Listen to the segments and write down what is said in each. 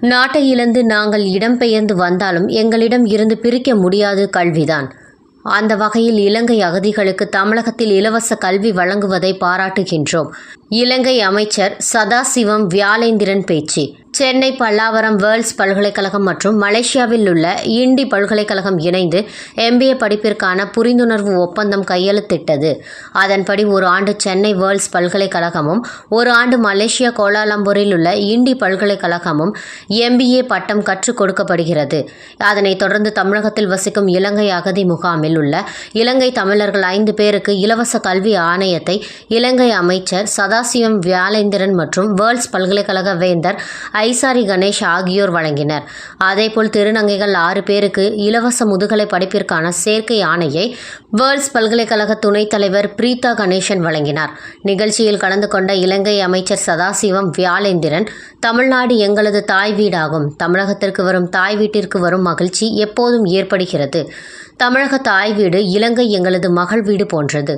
நாட்டை இழந்து நாங்கள் இடம்பெயர்ந்து வந்தாலும் எங்களிடம் இருந்து பிரிக்க முடியாது கல்விதான். அந்த வகையில் இலங்கை அகதிகளுக்கு தமிழகத்தில் இலவச கல்வி வழங்குவதை பாராட்டுகின்றோம். இலங்கை அமைச்சர் சதாசிவம் வியாலேந்திரன் பேச்சு. சென்னை பல்லாவரம் வேர்ல்ட்ஸ் பல்கலைக்கழகம் மற்றும் மலேசியாவில் உள்ள இண்டி பல்கலைக்கழகம் இணைந்து எம்பிஏ படிப்பிற்கான புரிந்துணர்வு ஒப்பந்தம் கையெழுத்திட்டது. அதன்படி ஒரு ஆண்டு சென்னை வேர்ல்ட்ஸ் பல்கலைக்கழகமும் ஒரு ஆண்டு மலேசியா கோலாலம்பூரில் உள்ள இண்டி பல்கலைக்கழகமும் எம்பிஏ பட்டம் கற்றுக் கொடுக்கப்படுகிறது. அதனைத் தொடர்ந்து தமிழகத்தில் வசிக்கும் இலங்கை அகதி முகாமில் உள்ள இலங்கை தமிழர்கள் ஐந்து பேருக்கு இலவச கல்வி ஆணையத்தை இலங்கை அமைச்சர் சதாசிவம் வியாலேந்திரன் மற்றும் வேர்ல்ட்ஸ் பல்கலைக்கழக வேந்தர் ஐசாரி கணேஷ் ஆகியோர் வழங்கினர். அதேபோல் திருநங்கைகள் ஆறு பேருக்கு இலவச முதுகலை படிப்பிற்கான சேர்க்கை ஆணையை வேர்ல்ட்ஸ் பல்கலைக்கழக துணைத் தலைவர் பிரீதா கணேசன் வழங்கினார். நிகழ்ச்சியில் கலந்து கொண்ட இலங்கை அமைச்சர் சதாசிவம் வியாலேந்திரன் தமிழ்நாடு எங்களது தாய் வீடாகும். தமிழகத்திற்கு வரும் தாய் வீட்டிற்கு வரும் மகிழ்ச்சி எப்போதும் ஏற்படுகிறது. தமிழக தாய் வீடு இலங்கை எங்களது மகள் வீடு போன்றது.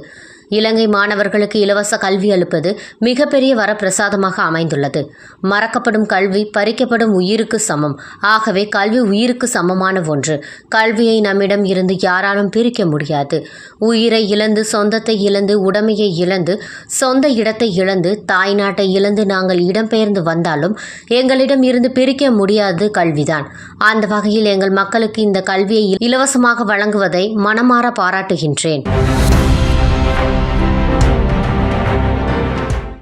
இலங்கை மாணவர்களுக்கு இலவச கல்வி அளிப்பது மிகப்பெரிய வரப்பிரசாதமாக அமைந்துள்ளது. மறக்கப்படும் கல்வி பறிக்கப்படும் உயிருக்கு சமம். ஆகவே கல்வி உயிருக்கு சமமான ஒன்று. கல்வியை நம்மிடம் இருந்து யாராலும் பிரிக்க முடியாது. உயிரை இழந்து சொந்தத்தை இழந்து உடமையை இழந்து சொந்த இடத்தை இழந்து தாய் நாட்டை இழந்து நாங்கள் இடம்பெயர்ந்து வந்தாலும் எங்களிடம் இருந்து பிரிக்க முடியாது கல்விதான். அந்த வகையில் எங்கள் மக்களுக்கு இந்த கல்வியை இலவசமாக வழங்குவதை மனமாற பாராட்டுகின்றேன்.